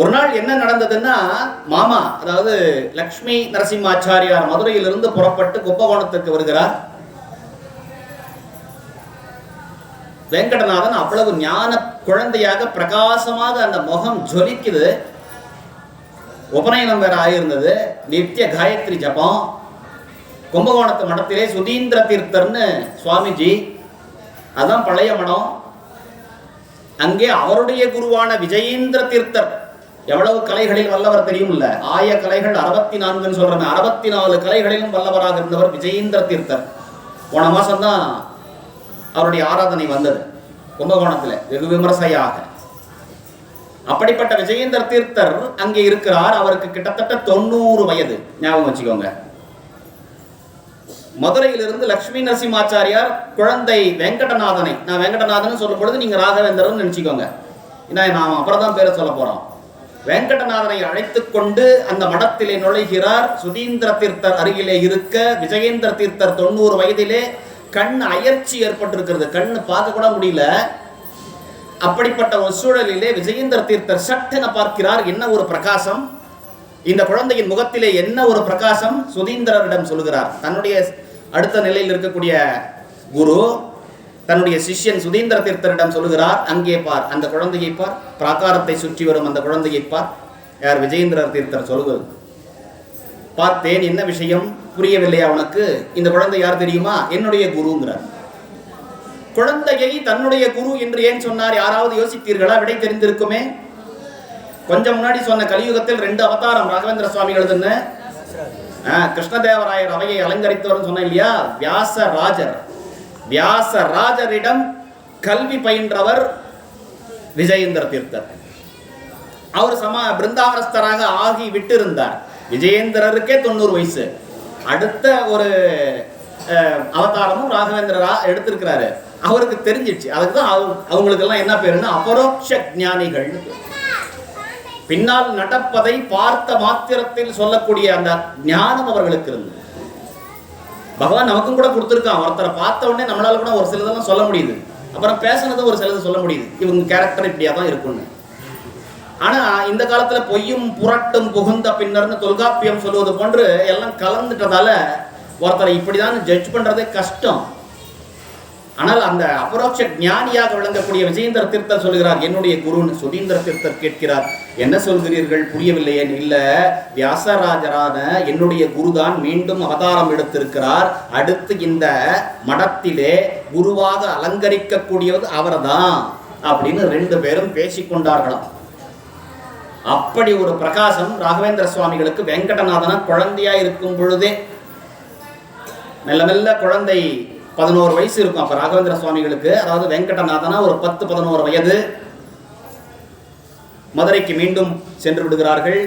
ஒரு நாள் என்ன நடந்ததுன்னா மாமா அதாவது லக்ஷ்மி நரசிம்மாச்சாரியார் மதுரையிலிருந்து புறப்பட்டு கும்பகோணத்துக்கு வருகிறார். வெங்கடநாதன் அவ்வளவு ஞான குழந்தையாக பிரகாசமாக அந்த முகம் ஜொலிக்குது. உபநயனம் வேற ஆகியிருந்தது நித்திய காயத்ரி ஜபம். கும்பகோணத்து மடத்திலே சுதீந்திர தீர்த்தர்னு சுவாமிஜி. அதான் பழைய மடம். அங்கே அவருடைய குருவான விஜயேந்திர தீர்த்தர் எவ்வளவு கலைகளில் வல்லவர் தெரியும்ல ஆய கலைகள் அறுபத்தி நான்குன்னு சொல்றேன் அறுபத்தி நாலு கலைகளிலும் வல்லவராக இருந்தவர் விஜயேந்திர தீர்த்தர். போன மாசம்தான் அவருடைய ஆராதனை வந்தது கும்பகோணத்தில் வெகு விமர்சையாக. அப்படிப்பட்ட விஜயேந்திர தீர்த்தர் அங்கே இருக்கிறார். அவருக்கு கிட்டத்தட்ட தொண்ணூறு வயது. ஞாபகம் வச்சுக்கோங்க. மதுரையிலிருந்து லக்ஷ்மி நரசிம்மாச்சாரியார் குழந்தை வெங்கடநாதனை. நான் வெங்கடநாதன் சொல்லும் பொழுது நீங்க ராகவேந்திரன் நினைச்சுக்கோங்க. ஏன்னா நாம் அப்புறம் தான் பேரை சொல்ல போறோம். வெங்கடநாதனை அழைத்துக் கொண்டு அந்த மடத்திலே நுழைகிறார். சுதீந்திர தீர்த்தர் அருகிலே இருக்க விஜயேந்திர தீர்த்தர் தொண்ணூறு வயதிலே கண் அயர்ச்சி ஏற்பட்டிருக்கிறது. கண்ணு பார்க்க கூட முடியல. அப்படிப்பட்ட ஒரு சூழலிலே விஜயேந்திர தீர்த்தர் சட்டென பார்க்கிறார். என்ன ஒரு பிரகாசம்? இந்த குழந்தையின் முகத்திலே என்ன ஒரு பிரகாசம்? சுதீந்திரரிடம் சொல்கிறார். தன்னுடைய அடுத்த நிலையில் இருக்கக்கூடிய குரு தன்னுடைய சிஷ்யன் சுதீந்திர தீர்த்தரிடம் சொல்லுகிறார் அங்கே பார் அந்த குழந்தையை பார் பிராகாரத்தை சுற்றி வரும் அந்த குழந்தையை பார் யார் விஜயேந்திர தீர்த்தர் சொல்லுவது. பார்த்தேன் என்ன விஷயம்? புரியவில்லையா உனக்கு? இந்த குழந்தை யார் தெரியுமா? என்னுடைய குருங்கிறார். குழந்தையை தன்னுடைய குரு என்று ஏன் சொன்னார்? யாராவது யோசித்தீர்களா? விடை தெரிந்திருக்குமே? கொஞ்சம் முன்னாடி சொன்ன கலியுகத்தில் ரெண்டு அவதாரம் ராகவேந்திர சுவாமிகள் கிருஷ்ணதேவராயர் அவையை அலங்கரித்தவர் சொன்ன இல்லையா? வியாச ராஜர் வியாசராஜரிடம் கல்வி பயின்றவர் விஜயேந்திர தீர்த்தர். அவர் சமா பிருந்தாவனஸ்தராக ஆகி விட்டிருந்தார். விஜயேந்திரருக்கே தொண்ணூறு வயசு. அடுத்த ஒரு அஹ், அவதாரமும் ராகவேந்திரரா எடுத்திருக்கிறாரு. அவருக்கு தெரிஞ்சிச்சு. அதுக்கு தான் அவங்களுக்கெல்லாம் என்ன பேருன்னா அபரோக்ஷ ஞானிகள்னு பின்னால் நடப்பதை பார்த்த மாத்திரத்தில் சொல்லக்கூடிய அந்த ஞானம் அவர்களுக்கு இருந்தது. பகவான் நமக்கும் கூட கொடுத்துருக்கான். ஒருத்தரை பார்த்த உடனே நம்மளால கூட ஒரு சிலதெல்லாம் சொல்ல முடியுது. அப்புறம் பேசுனதும் ஒரு சிலது சொல்ல முடியுது. இவங்க கேரக்டர் இப்படியா தான் இருக்கும்னு. ஆனா இந்த காலத்துல பொய்யும் புரட்டும் புகுந்த பின்னர்னு தொல்காப்பியம் சொல்லுவது போன்று எல்லாம் கலந்துட்டதால ஒருத்தரை இப்படிதான் ஜட்ஜ் பண்றதே கஷ்டம். ஆனால் அந்த அபரோட்ச ஞானியாக விளங்கக்கூடிய விஜயேந்திர தீர்த்தர் சொல்கிறார் என்னுடைய குருன்னு. சுதீந்திர தீர்த்தர் கேட்கிறார் என்ன சொல்கிறீர்கள்? புரியவில்லையே இல்ல வியாசராஜரான என்னுடைய குருதான் மீண்டும் அவதாரம் எடுத்திருக்கிறார். அடுத்து இந்த மடத்திலே குருவாக அலங்கரிக்கக்கூடியது அவர்தான். அப்படின்னு ரெண்டு பேரும் பேசிக்கொண்டார்களாம் அப்படி ஒரு பிரகாசம் ராகவேந்திர சுவாமிகளுக்கு வெங்கடநாதனா குழந்தையா இருக்கும் பொழுதே மெல்ல மெல்ல குழந்தை பதினோரு வயசு இருக்கும். அப்ப ராகவேந்திர சுவாமிகளுக்கு அதாவது வெங்கடநாதனா ஒரு பத்து பதினோரு வயது மதுரைக்கு மீண்டும் சென்று விடுகிறார்கள்.